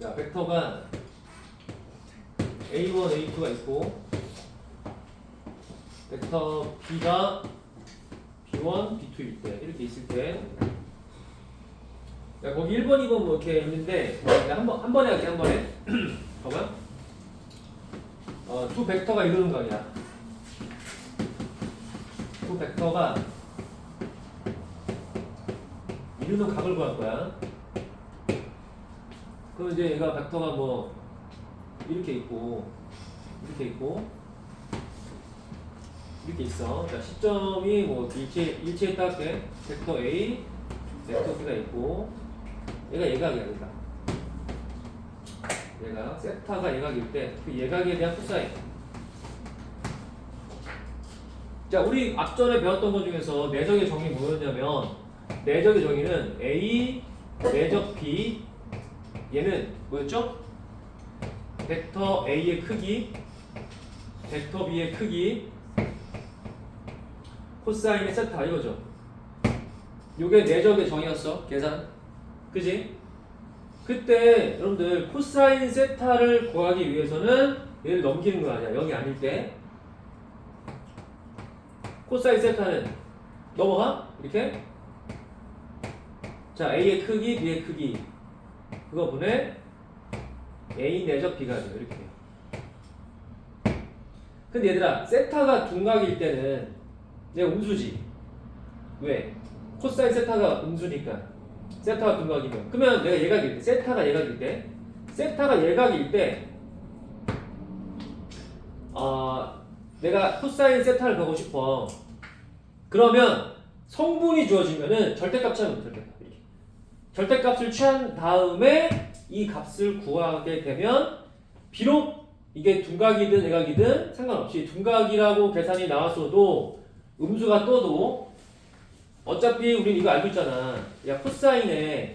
자, 벡터가 A1, A2가 있고 벡터 B가 B1, B2일 때 이렇게 있을 때. 야, 거기 1번, 2번 뭐 이렇게 있는데 한, 번, 한 번에 할게 한 번에. 봐봐 어, 두 벡터가 이루는 거야 두 벡터가 이루는 각을 구할 거야 그럼 이제 얘가 벡터가 뭐 이렇게 있고 이렇게 있고 이렇게 있어. 자 시점이 뭐 일체 일체에 따게 벡터 A, 벡터 B가 있고 얘가 예각이야 얘가. 얘가 세타가 예각일 때 그 예각에 대한 코사인. 자 우리 앞전에 배웠던 것 중에서 내적의 정의 뭐였냐면 내적의 정의는 A 내적 B 얘는 뭐였죠? 벡터 A의 크기, 벡터 B의 크기, 코사인의 세타 이거죠. 요게 내적의 정의였어. 계산. 그지? 그때 여러분들 코사인 세타를 구하기 위해서는 얘를 넘기는 거 아니야. 여기 아닐 때. 코사인 세타는 넘어가? 이렇게? 자, A의 크기, B의 크기. 그거 분의 A 내적 B가 돼요. 이렇게 돼요. 근데 얘들아, 세타가 둔각일 때는 얘 음수지. 왜? 코사인 세타가 음수니까. 세타가 둔각이면. 그러면 내가 예각일 때, 세타가 예각일 때, 세타가 예각일 때, 어, 내가 코사인 세타를 보고 싶어. 그러면 성분이 주어지면은 절대값 돼, 절대값. 이렇게. 절대값을 취한 다음에 이 값을 구하게 되면 비록 이게 둔각이든 예각이든 상관없이 둔각이라고 계산이 나왔어도 음수가 떠도 어차피 우린 이거 알고 있잖아. 야 코사인에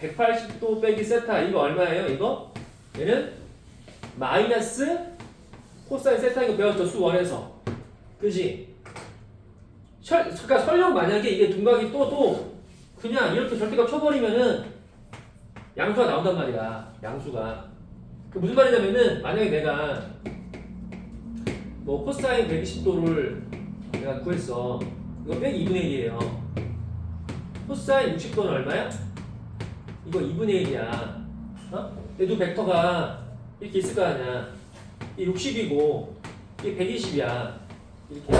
180도 빼기 세타 이거 얼마예요? 이거? 얘는 마이너스 코사인 세타 이거 배웠죠 수원에서 그지? 설, 그러니까 설령 만약에 이게 둔각이 떠도 그냥 이렇게 절대값 쳐버리면은 양수가 나온단 말이야 양수가 그 무슨 말이냐면은 만약에 내가 뭐 코사인 120도를 내가 구했어. 이거 빼기 2분의 1이에요. 코사인 60도는 얼마야? 이거 2분의 1이야. 어? 두 벡터가 이렇게 있을 거 아니야. 이 60이고 이게 120이야. 이렇게.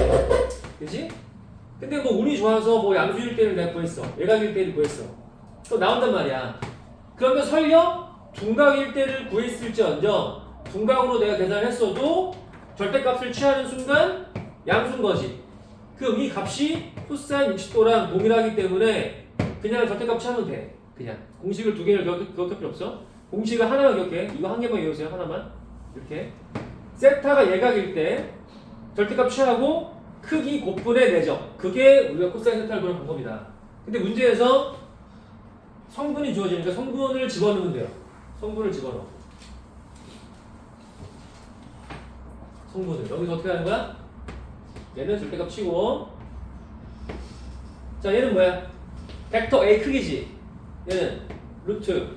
그지? 근데 뭐 운이 좋아서 뭐 양수일 때를 내가 구했어. 외곽일 때를 구했어. 또 나온단 말이야. 그러면 설령 둔각일 때를 구했을지언정 둔각으로 내가 계산을 했어도 절대값을 취하는 순간 양수인 거지. 그럼 이 값이 코사인 60도랑 동일하기 때문에 그냥 절대값 취하면 돼. 그냥 공식을 두 개를 기억, 기억할 필요 없어. 공식을 하나만 기억해. 이거 한 개만 외우세요. 하나만. 이렇게. 세타가 예각일 때 절대값 취하고 크기 곱분의 내적. 그게 우리가 코사인 세타를 보는 방법이다. 근데 문제에서 성분이 주어지니까 성분을 집어넣으면 돼요. 성분을 집어넣어. 성분을. 여기서 어떻게 하는 거야? 얘는 절대값 치고. 자, 얘는 뭐야? 벡터 A 크기지. 얘는 루트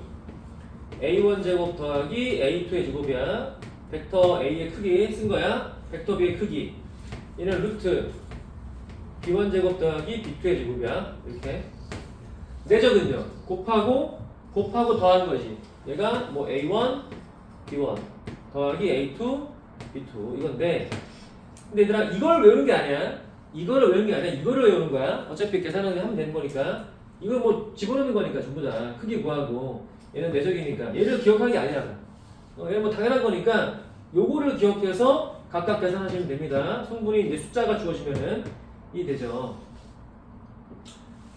A1 제곱 더하기 A2의 제곱이야. 벡터 A의 크기 쓴 거야. 벡터 B의 크기. 얘는 루트 B1 제곱 더하기 B2의 제곱이야. 이렇게. 내적은요. 곱하고 곱하고 더하는 거지. 얘가 뭐 A1, B1 더하기 A2, B2 이건데 근데 얘들아 이걸 외우는 게 아니야. 이거를 외우는 게 아니야. 이거를 외우는 거야. 어차피 계산을 하면 되는 거니까. 이거 뭐 집어넣는 거니까 전부 다 크기 구하고 얘는 내적이니까 얘를 기억하는 게 아니야. 어, 얘는 뭐 당연한 거니까 요거를 기억해서 각각 계산하시면 됩니다. 성분이 이제 숫자가 주어지면은 이 되죠.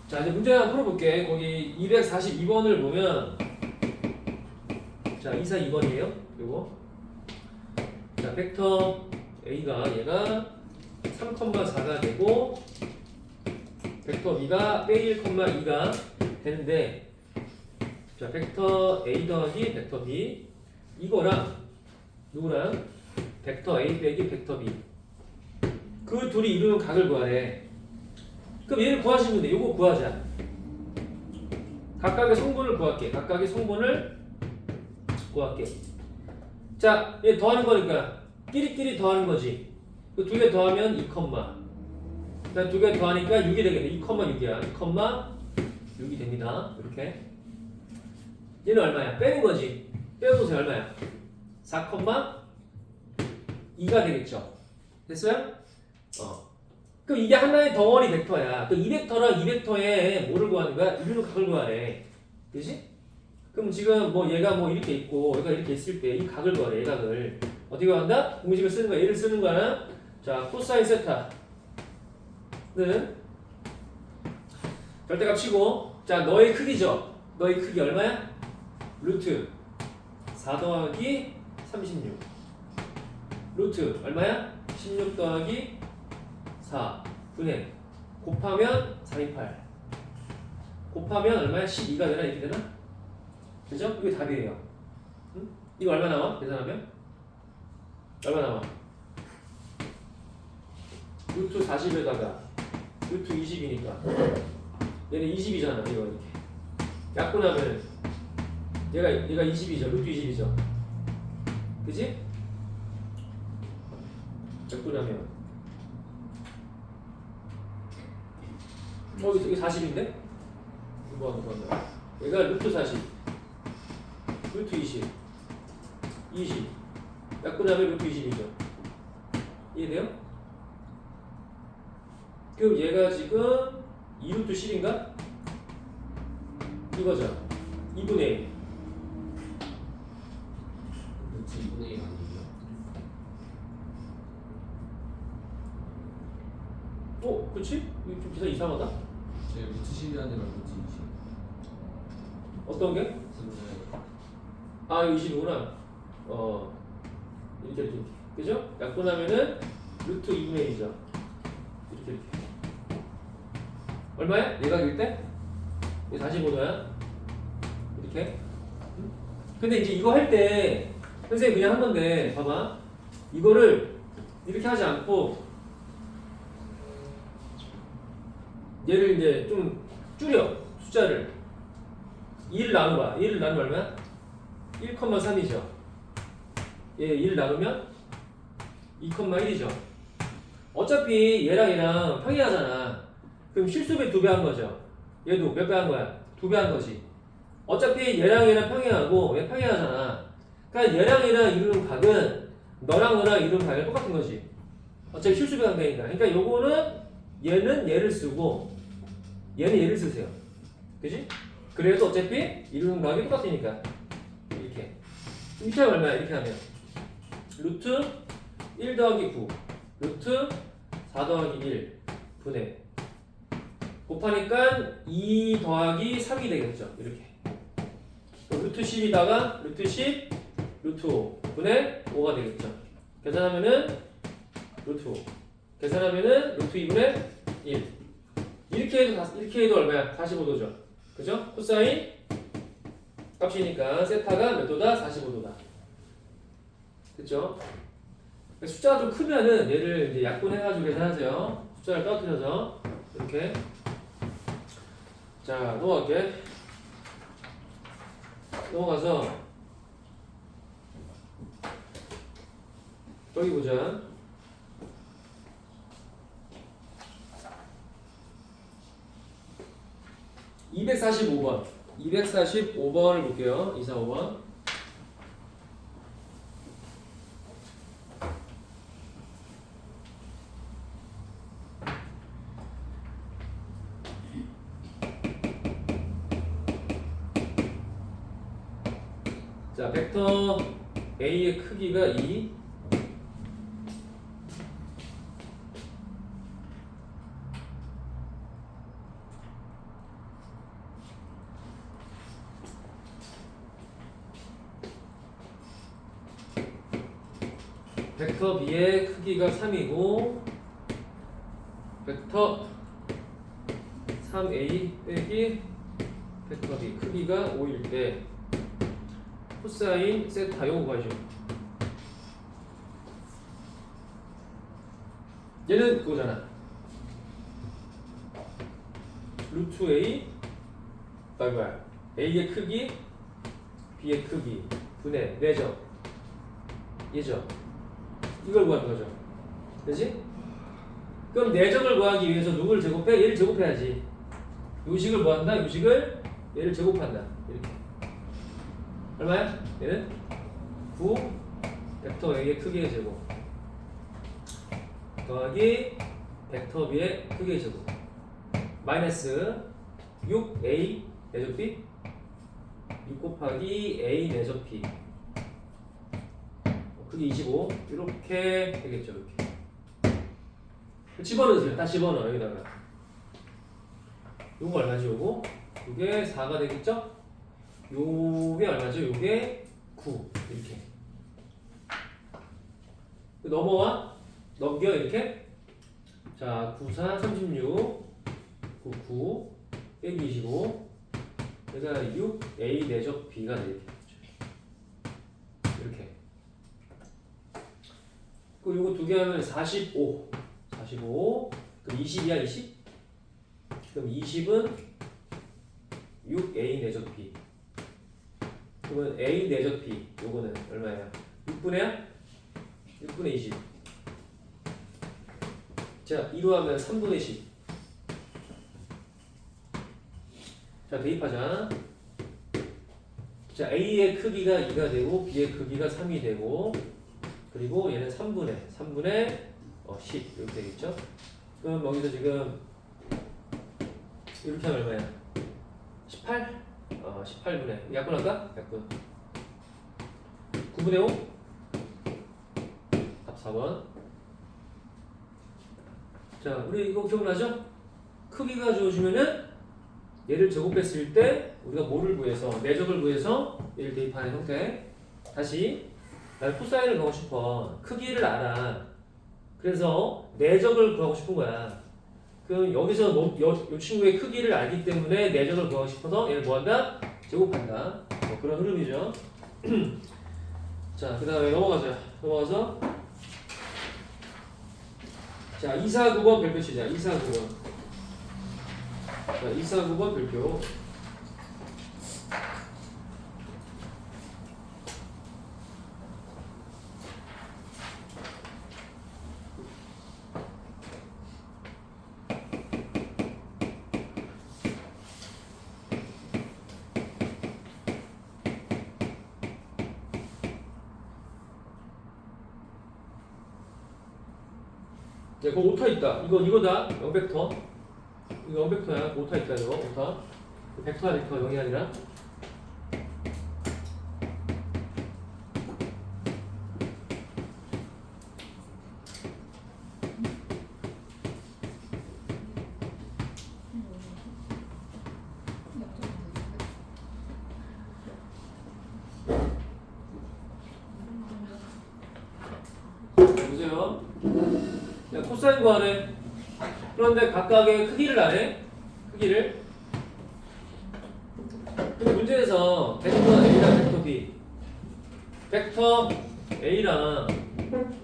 자 이제 문제 하나 풀어볼게. 거기 242번을 보면 자 242번이에요. 요거 자 벡터 A가 얘가 3,4가 되고 벡터 B가 빼 1,2가 되는데 자 벡터 A 더하기 벡터 B 이거랑 누구랑? 벡터 A 빼기 벡터 B. 그 둘이 이루는 각을 구하래. 그럼 얘를 구하시면 돼 요거 구하자. 각각의 성분을 구할게. 각각의 성분을 구할게. 자, 얘 더하는 거니까 끼리끼리 더하는 거지. 그 두 개 더하면 2, 그다음 두개 더하니까 6이 되겠네. 2,6이야. 2,6이 됩니다. 이렇게. 얘는 얼마야? 빼는 거지 빼보세요 얼마야? 4,2가 되겠죠 됐어요? 어. 그럼 이게 하나의 덩어리 벡터야. 그 2벡터랑 2벡터에 뭐를 구하는 거야? 이루는 각을 구하래. 그지? 그럼 지금 뭐 얘가 뭐 이렇게 있고 얘가 이렇게 있을 때 이 각을 구하래. 이 각을. 어떻게 구한다? 공식을 쓰는 거야. 얘를 쓰는 거야. 자, 코사인 세타는 절대값 치고 자, 너의 크기죠. 너의 크기 얼마야? 루트 4 더하기 36 루트 얼마야? 16 더하기 4 분의 곱하면 428 곱하면 얼마야? 12가 되나? 이렇게 되나? 그죠? 이게 답이에요 응? 이거 얼마 나와? 계산하면? 얼마 나와? 루트 40에다가 루트 20이니까 얘는 20이잖아 이거 이렇게 약분하면 얘가 얘가 20이죠. 루트 20이죠. 그지? 약분하면. 어, 이거 40인데? 이거 하는 거는 얘가 루트 40 루트 20 20 약분하면 루트 20이죠. 이해돼요? 그럼 얘가 지금 2루트 10인가? 이거죠. 2분의 1 루트 2분의 1 아니에요? 어? 그치? 이거 좀 기사 이상하다 제 10이 아니라 20 어떤 게? 아 이거 20이구나 어 이렇게 이렇게 그죠? 약분하면은 루트 2분의 1이죠 이렇게 이렇게 얼마야? 내각일 때? 이게 45도야 이렇게 응? 근데 이제 이거 할 때 선생님 그냥 한 건데 봐봐 이거를 이렇게 하지 않고 얘를 이제 좀 줄여 숫자를 2를 나눈 거야 1을 나누면 얼마야? 1,3이죠. 얘 1 나누면 2,1이죠. 어차피 얘랑 얘랑 평행하잖아. 그럼 실수배 두 배 한 거죠. 얘도 몇 배 한 거야? 두 배 한 거지. 어차피 얘랑 얘랑 평행하고 얘 평행하잖아. 그러니까 얘랑 얘랑 이루는 각은 너랑 너랑 이루는 각이 똑같은 거지. 어차피 실수배 관계니까. 그러니까 요거는 얘는 얘를 쓰고 얘는 얘를 쓰세요. 그지? 그래도 어차피 이루는 각이 똑같으니까. 이렇게. 하면 얼마야? 이렇게 하면. 루트 1 더하기 9 루트 4 더하기 1 분의. 곱하니까 2 더하기 3이 되겠죠. 이렇게. 루트 10이다가 루트 10 루트 5 분의 5가 되겠죠. 계산하면은 루트 5 계산하면은 루트 2분의 1 이렇게 해도 다- 이렇게 해도 얼마야 45도죠 그죠 코사인 값이니까 세타가 몇 도다? 45도다. 됐죠? 숫자가 좀 크면은 얘를 이제 약분해가지고 계산하세요. 숫자를 떨어뜨려서 이렇게. 자 넘어갈게. 넘어가서 여기 보자. (245번) 245번을 볼게요. 245번. 자, 벡터 A의 크기가 2. 벡터 B의 크기가 3이고 벡터 3A 빼기 벡터 B 크기가 5일 때 코사인 세타 요거 가죠 얘는 그거잖아. 루트 A 뭐야? A의 크기, B의 크기, 분의 내적. 얘죠. 이걸 구하는 거죠. 그렇지? 그럼 내적을 구하기 위해서 누구를 제곱해? 얘를 제곱해야지. 요식을 구한다. 요식을 얘를 제곱한다. 이렇게. 얼마야? 얘는 9 벡터 A의 크기의 제곱 더하기 벡터 B의 크기의 제곱 마이너스 6A 내적 B 6 곱하기 A 내적 B 크기 25 이렇게 되겠죠 이렇게. 집어넣으세요. 다 집어넣어 여기다가. 요거 얼마지 요거? 요게 4가 되겠죠? 요게 얼마죠? 요게 9 이렇게. 넘어와. 넘겨 이렇게. 자 94, 36 99 빼기 25 그래서 6 A 내적 B가 되겠죠. 이렇게 그 요거 두 개 하면 45 45 그럼 20이야 20 그럼 20은 6 A 내적 B 그러면 A 내적 B 요거는 얼마예요? 6분의야? 6분의 20 자, 2로 하면 3분의 10 자, 대입하자. 자, A의 크기가 2가 되고 B의 크기가 3이 되고 그리고 얘는 3분의 3분의 어, 10 이렇게 되겠죠? 그럼 여기서 지금 이렇게 하면 얼마야? 18? 어, 18분의 약분할까? 약분 9분의 5? 답 4번 자 우리 이거 기억나죠? 크기가 주어지면은 얘를 제곱했을 때 우리가 뭐를 구해서 내적을 구해서 얘를 대입하는 형태 다시 난 코사인을 구하고 싶어. 크기를 알아. 그래서 내적을 구하고 싶은 거야. 그럼 여기서 너- 여, 요 친구의 크기를 알기 때문에 내적을 구하고 싶어서 얘를 뭐한다? 제곱한다. 뭐 그런 흐름이죠. 자 그 다음에 넘어가자. 넘어가서. 자 2, 4, 9번 별표 치자. 2, 4, 9번. 자 2, 4, 9번 별표 자, 그거 오타 있다. 이거 이거다. 0벡터. 이거 0벡터야. 오타 있다 이거. 오타. 벡터야 벡터 0이 아니라. 보세요. 자, 코사인 구하래. 그런데 각각의 크기를 아래. 크기를. 문제에서 벡터 A랑 벡터 B. 벡터 A랑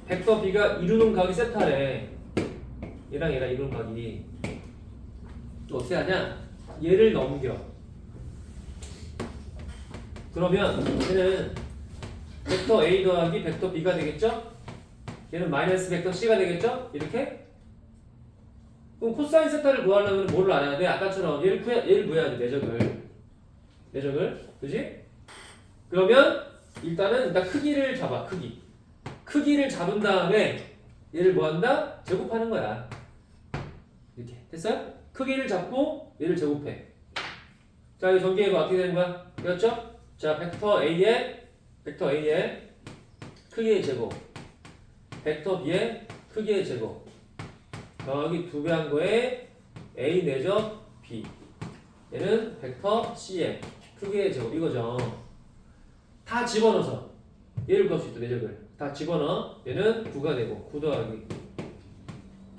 벡터 B가 이루는 각이 세타래. 얘랑 얘랑 이루는 각이. 또 어떻게 하냐? 얘를 넘겨. 그러면 얘는 벡터 A 더하기 벡터 B가 되겠죠? 얘는 마이너스 벡터 C가 되겠죠? 이렇게? 그럼 코사인 세타를 구하려면 뭐를 알아야 돼? 아까처럼 얘를 구해, 얘를 구해야 돼, 내적을. 내적을. 그지? 그러면 일단은 일단 크기를 잡아, 크기. 크기를 잡은 다음에 얘를 뭐 한다? 제곱하는 거야. 이렇게. 됐어요? 크기를 잡고 얘를 제곱해. 자, 이 전개해봐. 어떻게 되는 거야? 되었죠? 자, 벡터 A의, 벡터 A의 크기의 제곱. 벡터 B의 크기의 제곱. 더하기 두 배 한 거에 A 내적 B. 얘는 벡터 C의 크기의 제곱 이거죠. 다 집어넣어서 얘를 구할 수 있다 내적을. 다 집어넣어 얘는 9가 되고 9 더하기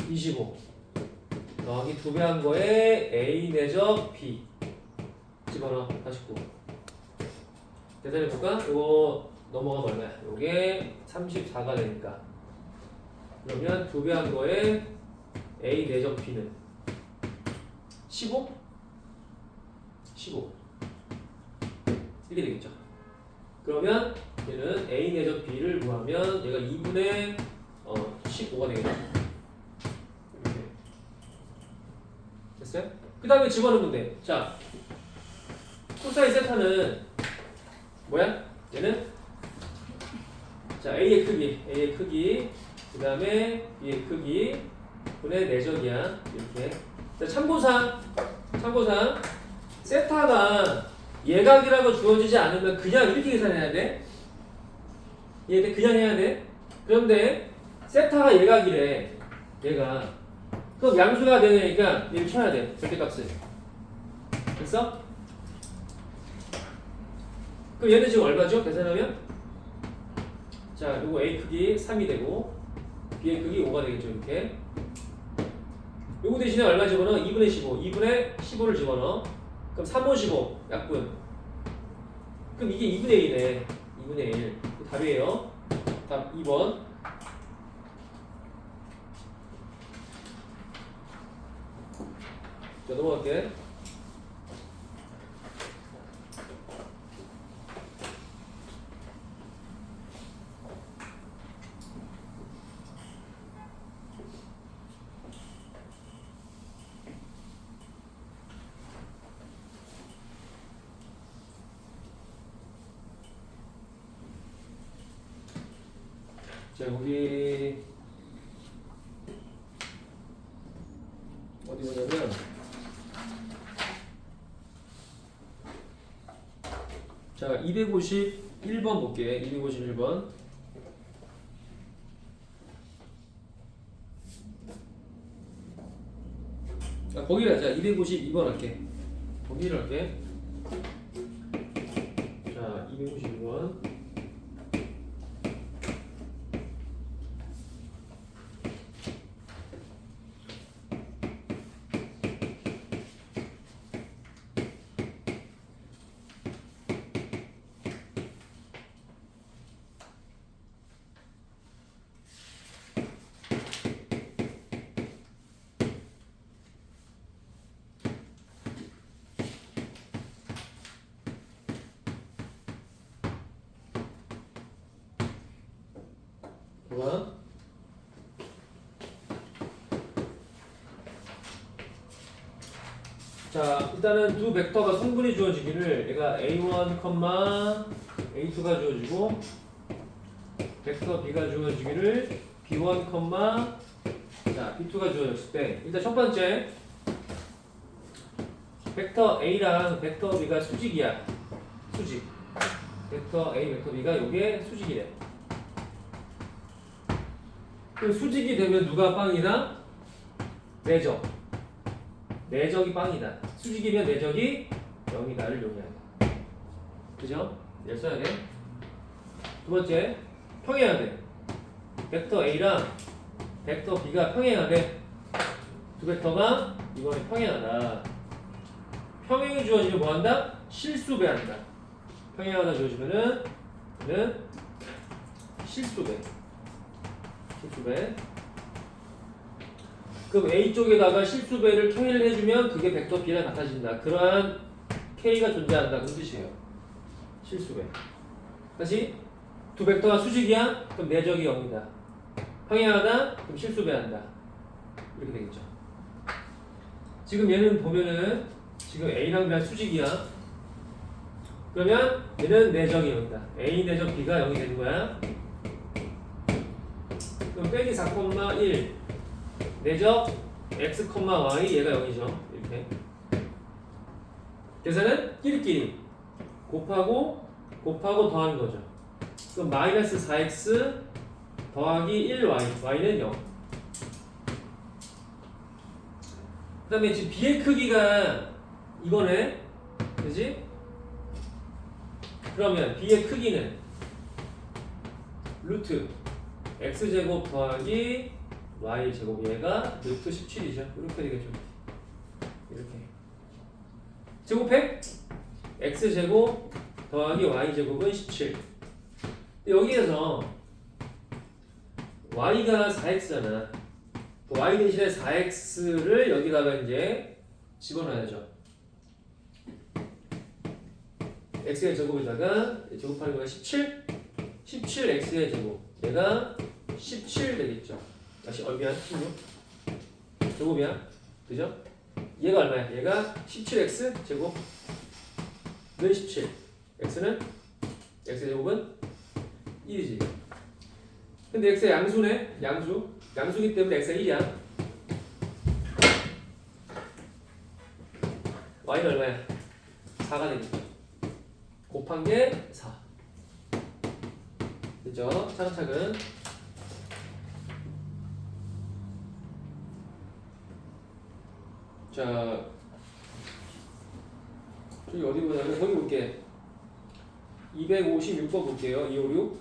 25 더하기 두 배 한 거에 A 내적 B. 집어넣어. 49 계산해볼까? 이거 넘어가면 얼마야? 요게 34가 되니까 그러면 두 배 한 거에 A 내적 B는 15? 15 이렇게 되겠죠. 그러면 얘는 A 내적 B를 구하면 얘가 2분의 어, 15가 되겠죠. 이렇게. 됐어요? 그 다음에 집어넣으면 돼. 자, 코사인 세타는 뭐야? 얘는 자 A의 크기, A의 크기, 그 다음에 B의 크기 분의 내적이야 이렇게. 자, 참고사항, 참고사항, 세타가 예각이라고 주어지지 않으면 그냥 이렇게 계산해야 돼. 얘 그냥 해야 돼. 그런데 세타가 예각이래. 얘가. 그럼 양수가 되니까 얘를 쳐야 돼. 절대값을. 됐어? 그럼 얘는 지금 얼마죠? 계산하면? 자, 요거 A 크기 3이 되고 B의 크기 5가 되겠죠, 이렇게. 요거 대신에 얼마 집어넣어? 2분의 15. 2분의 15를 집어넣어. 그럼 3분 15 약분. 그럼 이게 2분의 1이네. 2분의 1. 그 답이에요. 답 2번. 자, 넘어갈게. 자, 우리 어디 보냐면 자, 251번 볼게. 251번. 아, 거기를 하자. 252번 할게. 거기를 할게. 자, 251번. 봐봐. 자, 일단은 두 벡터가 성분이 주어지기를 얘가 a1, a2가 주어지고 벡터 b가 주어지기를 b1, 자, b2가 주어졌을 때 일단 첫 번째 벡터 a랑 벡터 b가 수직이야. 수직. 벡터 a, 벡터 b가 요게 수직이래. 그 수직이 되면 누가 빵이다? 내적. 내적이 빵이다. 수직이면 내적이 0이다를 용해야 돼. 그죠? 이걸 써야 돼. 두 번째, 평행하대. 벡터 A랑 벡터 B가 평행하대. 두 벡터가 이번에 평행하다. 평행이 주어지면 뭐한다? 실수배한다. 평행하다 주어지면은 는 실수배. 실수배. 그럼 A 쪽에다가 실수배를 K를 해주면 그게 벡터 B랑 같아진다. 그러한 K가 존재한다. 그런 뜻이에요. 실수배. 다시 두 벡터가 수직이야? 그럼 내적이 0이다. 평행하다? 그럼 실수배한다. 이렇게 되겠죠. 지금 얘는 보면은 지금 A랑 B랑 수직이야. 그러면 얘는 내적이 0이다. A 내적 B가 0이 되는 거야. 그럼 빼기 4,1 내적 x, y 얘가 0이죠. 이렇게. 계산은 끼리끼리 곱하고 곱하고 더하는 거죠. 그럼 마이너스 4x 더하기 1y y는 0. 그 다음에 지금 b의 크기가 이거네. 그지? 그러면 b의 크기는 루트 x제곱 더하기 y제곱 얘가 루트 17이죠. 이렇게 되겠죠. 이렇게. 제곱해? x제곱 더하기 y제곱은 17. 근데 여기에서 y가 4x잖아. 그 y 대신에 4x를 여기다가 이제 집어넣어야죠. x의 제곱에다가 제곱하는 거가 17, 17x의 제곱. 얘가 17 되겠죠. 다시 어 미안 16 제곱이야. 그죠? 얘가 얼마야? 얘가 17x 제곱 는 17. x는 x 제곱은 1이지. 근데 x의 양수네. 양수. 양수기 때문에 x가 1이야. y는 얼마야? 4가 되겠죠. 곱한 게 4. 그죠? 차근차근. 자, 저기 어디 보자면 거기 볼게. 256번 볼게요. 256.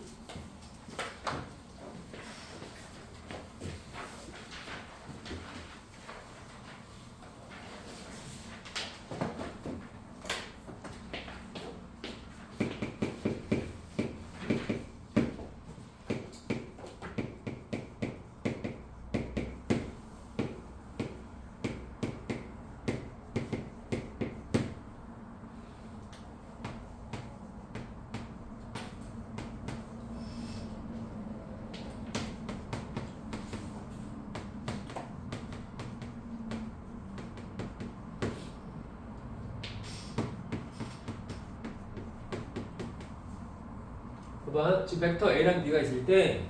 봐봐. 지금 벡터 A랑 B가 있을 때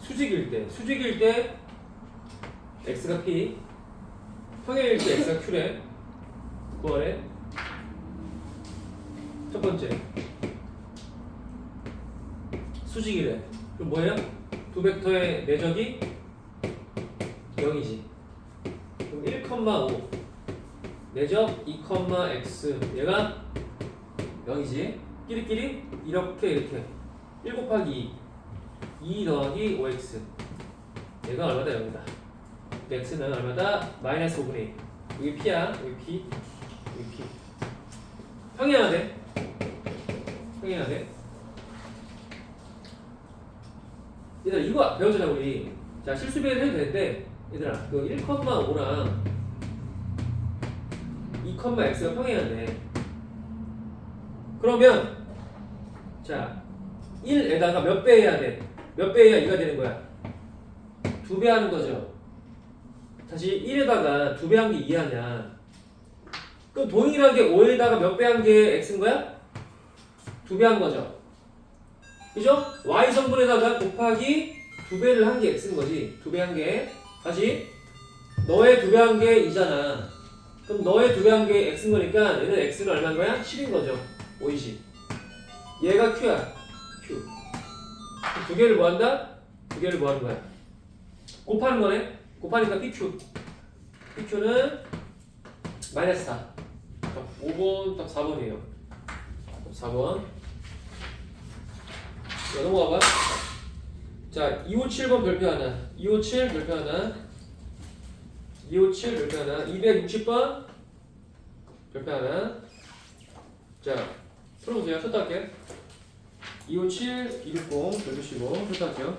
수직일 때, 수직일 때 x가 p, 평행일 때 x가 q래. 9월에 첫 번째 수직이래. 그럼 뭐예요? 두 벡터의 내적이 0이지. 그럼 1,5 내적 2,x 얘가 0이지. 끼리끼리 이렇게 이렇게 1 곱하기 2 2 더하기 5x 얘가 얼마다? 0이다. x는 얼마다? 마이너스 5분의 1 여기 p야? 여기 p? 여기 p. 평행해야 돼? 얘들아 이거 배우자 우리. 자 실수배를 해도 되는데 얘들아 그 1,5랑 2,x가 평행해야 돼 그러면 자 1에다가 몇 배 해야 돼? 몇 배 해야 2가 되는 거야? 두 배 하는 거죠. 다시 1에다가 두 배 한 게 2하냐? 그럼 동일하게 5에다가 몇 배 한 게 x인 거야? 두 배 한 거죠. 그죠? y 성분에다가 곱하기 두 배를 한 게 x인 거지. 두 배 한 게. 다시 너의 두 배 한 게 2잖아. 그럼 너의 두 배 한 게 x인 거니까 얘는 x는 얼마인 거야? 10인 거죠. 5, 20. 얘가 q야. Q. 두 개를 뭐 한다? 두 개를 뭐 하는 거야? 곱하는 거네. 곱하니까 pq. pq는 마이너스 4. 5번 딱 4번이에요. 4번. 자, 넘어가 봐. 자, 257번 별표 하나. 257 별표 하나. 257 별표 하나. 260번 별표 하나. 자, 풀어보세요. 첫 할게요. 257, 260 별표시고 첫 할게요.